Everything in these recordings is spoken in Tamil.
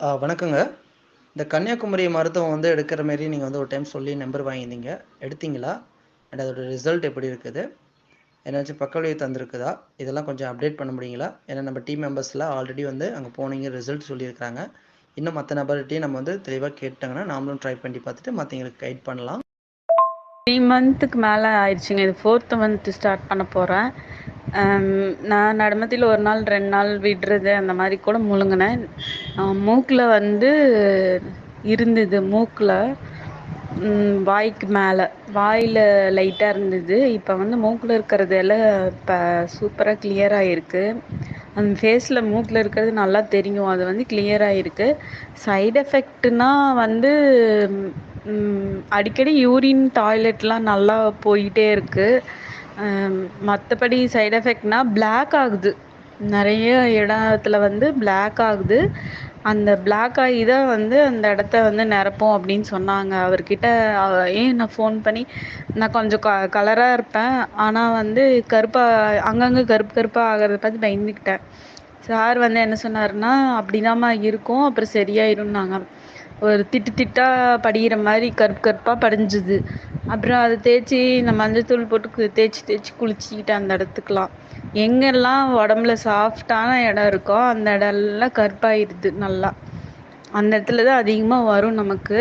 ஆ வணக்கங்க. இந்த கன்னியாகுமரி மருத்துவம் வந்து எடுக்கிற மாரி நீங்கள் வந்து ஒரு டைம் சொல்லி நம்பர் வாங்கியிருந்தீங்க. எடுத்தீங்களா? அண்ட் அதோட ரிசல்ட் எப்படி இருக்குது? ஏதாச்சும் பக்க தந்திருக்குதா? இதெல்லாம் கொஞ்சம் அப்டேட் பண்ண முடியுங்களா? ஏன்னா நம்ம டீம் மெம்பர்ஸில் ஆல்ரெடி வந்து அங்கே போனீங்க ரிசல்ட் சொல்லியிருக்காங்க. இன்னும் மற்ற நபர்கிட்டையும் நம்ம வந்து தெளிவாக கேட்டாங்கன்னா, நாமளும் ட்ரை பண்ணி பார்த்துட்டு மற்றவங்களுக்கு கைட் பண்ணலாம். த்ரீ மந்த்துக்கு மேலே ஆயிடுச்சுங்க. இது ஃபோர்த்து மந்த்து ஸ்டார்ட் பண்ண போகிறேன் நான் நடமத்தில் ஒரு நாள், ரெண்டு நாள் விடுறது அந்த மாதிரி கூட முழுங்கினேன். மூக்கில் வந்து இருந்தது மூக்கில் வாய்க்கு மேலே. வாயில் லைட்டாக இருந்தது. இப்போ வந்து மூக்கில் இருக்கிறது எல்லாம் சூப்பராக சூப்பரா கிளியரா அந்த ஃபேஸில் மூக்கில் இருக்கிறது நல்லா தெரியும். அது வந்து கிளியராக இருக்குது சைடு எஃபெக்ட்னா வந்து அடிக்கடி யூரின், டாய்லெட்லாம் நல்லா போயிட்டே இருக்குது மற்றபடி சைட் எஃபெக்ட்னா பிளாக் ஆகுது. நிறைய இடத்துல வந்து பிளாக் ஆகுது. அந்த பிளாக் ஆகி தான் வந்து அந்த இடத்த வந்து நிரப்போம் அப்படின்னு சொன்னாங்க. அவர்கிட்ட ஏன் நான் ஃபோன் பண்ணி நான் கொஞ்சம் க கலராக இருப்பேன். ஆனால் வந்து கருப்பாக அங்கங்கே கருப்பு கருப்பாக ஆகிறத பார்த்து பயந்துக்கிட்டேன். சார் வந்து என்ன சொன்னார்னா "அப்படிதாம்மா இருக்கும். அப்புறம் சரியாயிரும்னாங்க." ஒரு திட்டு திட்டா படிகிற மாதிரி கருப்பு கருப்பாக படிஞ்சுது. அப்புறம் அதை தேய்ச்சி இந்த மஞ்சத்தூள் போட்டு தேய்ச்சி தேய்ச்சி தேய்ச்சு அந்த இடத்துக்குலாம். எங்கெல்லாம் உடம்புல சாஃப்ட்டான இடம் இருக்கோ, அந்த இடம்லாம் கருப்பாயிருது நல்லா. அந்த இடத்துல தான் அதிகமாக வரும் நமக்கு.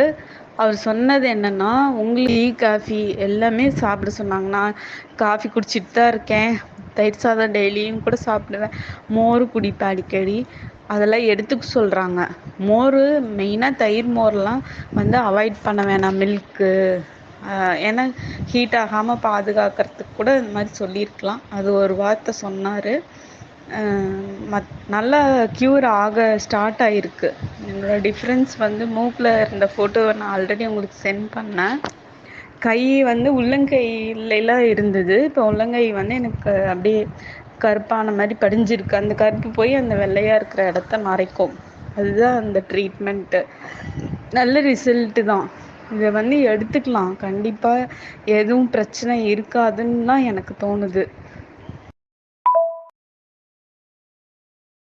அவர் சொன்னது என்னன்னா, உங்களுக்கு டீ, காஃபி எல்லாமே சாப்பிட சொன்னாங்க. நான் காஃபி குடிச்சிட்டு தான் இருக்கேன். தயிர் சாதம் டெய்லியும் கூட சாப்பிடுவேன். மோர் குடிப்பேன் அடிக்கடி. அதெல்லாம் எடுத்துக்க சொல்கிறாங்க மோர் மெயினாக தயிர் மோர்லாம் வந்து அவாய்ட் பண்ண வேணாம் மில்க்கு. ஏன்னா ஹீட் ஆகாமல் பாதுகாக்கிறதுக்கு கூட இந்த மாதிரி சொல்லியிருக்கலாம். அது ஒரு வார்த்தை சொன்னார் மத் நல்லா க்யூர் ஆக ஸ்டார்ட் ஆகிருக்கு என்னோட டிஃப்ரென்ஸ் வந்து மூக்கில் இருந்த ஃபோட்டோவை நான் ஆல்ரெடி உங்களுக்கு சென்ட் பண்ணேன். கை வந்து உள்ளங்கையில இருந்தது. இப்போ உள்ளங்கை வந்து எனக்கு அப்படியே கருப்பான மாதிரி படிஞ்சிருக்கு. அந்த கருப்பு போய் அந்த வெள்ளையா இருக்கிற இடத்த மறைக்கும். அதுதான் அந்த ட்ரீட்மெண்ட்டு. நல்ல ரிசல்ட்டு தான். இதை வந்து எடுத்துக்கலாம். கண்டிப்பாக எதுவும் பிரச்சனை இருக்காதுன்னு தான் எனக்கு தோணுது.